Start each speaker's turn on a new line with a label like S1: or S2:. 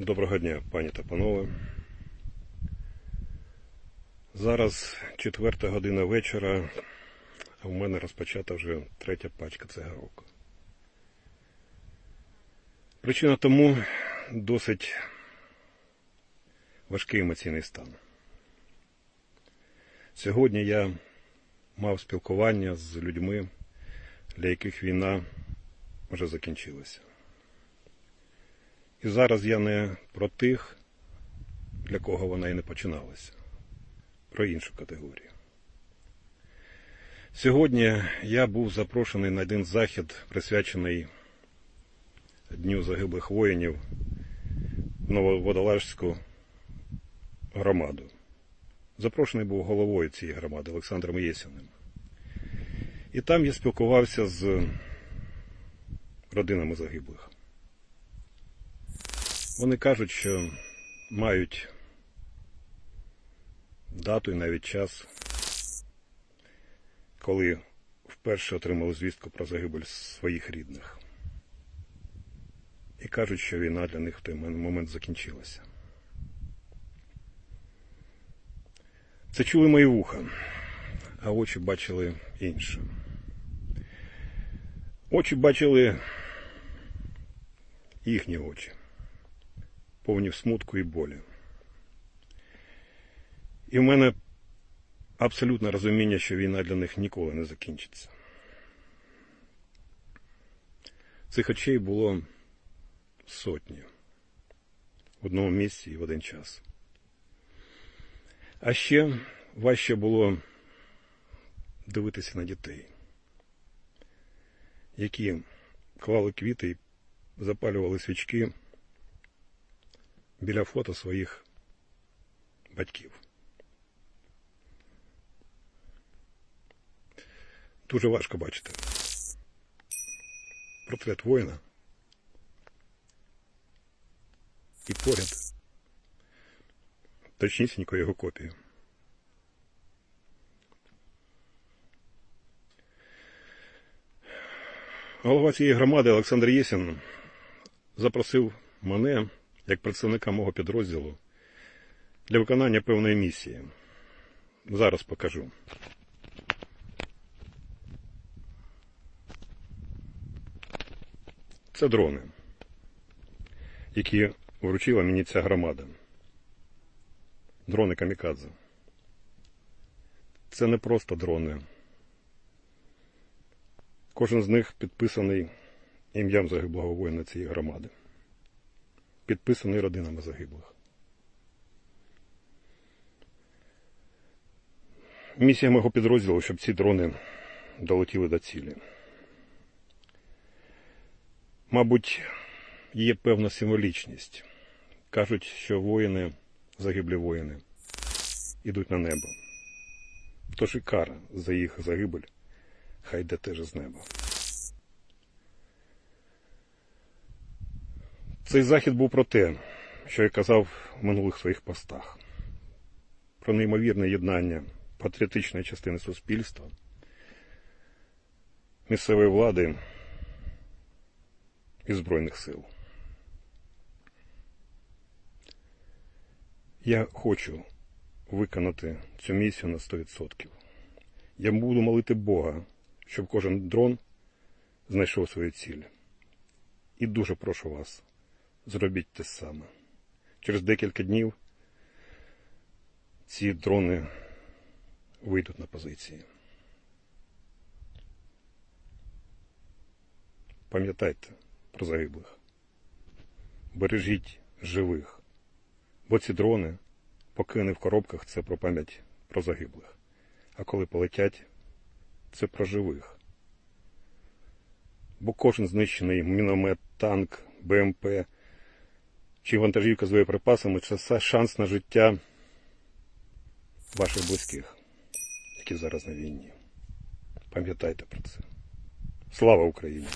S1: Доброго дня, пані та панове. Зараз четверта година вечора, а в мене розпочата вже третя пачка цигарок. Причина тому досить важкий емоційний стан. Сьогодні я мав спілкування з людьми, для яких війна вже закінчилася. І зараз я не про тих, для кого вона і не починалася, про іншу категорію. Сьогодні я був запрошений на один захід, присвячений Дню загиблих воїнів Нововодолажську громаду. Запрошений був головою цієї громади Олександром Єсіним. І там я спілкувався з родинами загиблих. Вони кажуть, що мають дату і навіть час, коли вперше отримали звістку про загибель своїх рідних. І кажуть, що війна для них в той момент закінчилася. Це чули мої вуха, а очі бачили інше. Очі бачили їхні очі повні смутку і болі. І в мене абсолютне розуміння, що війна для них ніколи не закінчиться. Цих очей було сотні в одному місці і в один час. А ще важче було дивитися на дітей, які клали квіти і запалювали свічки біля фото своїх батьків. Дуже важко бачити. Портрет воїна. І поряд точнісінько його копію. Голова цієї громади Олександр Єсін запросив мене як представника мого підрозділу для виконання певної місії. Зараз покажу. Це дрони, які вручила мені ця громада. Дрони камікадзе. Це не просто дрони. Кожен з них підписаний ім'ям загиблого воїна цієї громади підписаний родинами загиблих. Місія мого підрозділу, щоб ці дрони долетіли до цілі. Мабуть, є певна символічність. Кажуть, що воїни, загиблі воїни, ідуть на небо. Тож і кара за їх загибель хай йде теж з неба. Цей захід був про те, що я казав в минулих своїх постах, про неймовірне єднання патріотичної частини суспільства, місцевої влади і Збройних сил. Я хочу виконати цю місію на 100%. Я буду молити Бога, щоб кожен дрон знайшов свою ціль. І дуже прошу вас зробіть те саме. Через декілька днів ці дрони вийдуть на позиції. Пам'ятайте про загиблих. Бережіть живих, бо ці дрони, поки вони в коробках, це про пам'ять про загиблих. А коли полетять, це про живих. Бо кожен знищений міномет, танк, БМП чи вантажівка з боєприпасами це шанс на життя ваших близьких, які зараз на війні. Пам'ятайте про це. Слава Україні!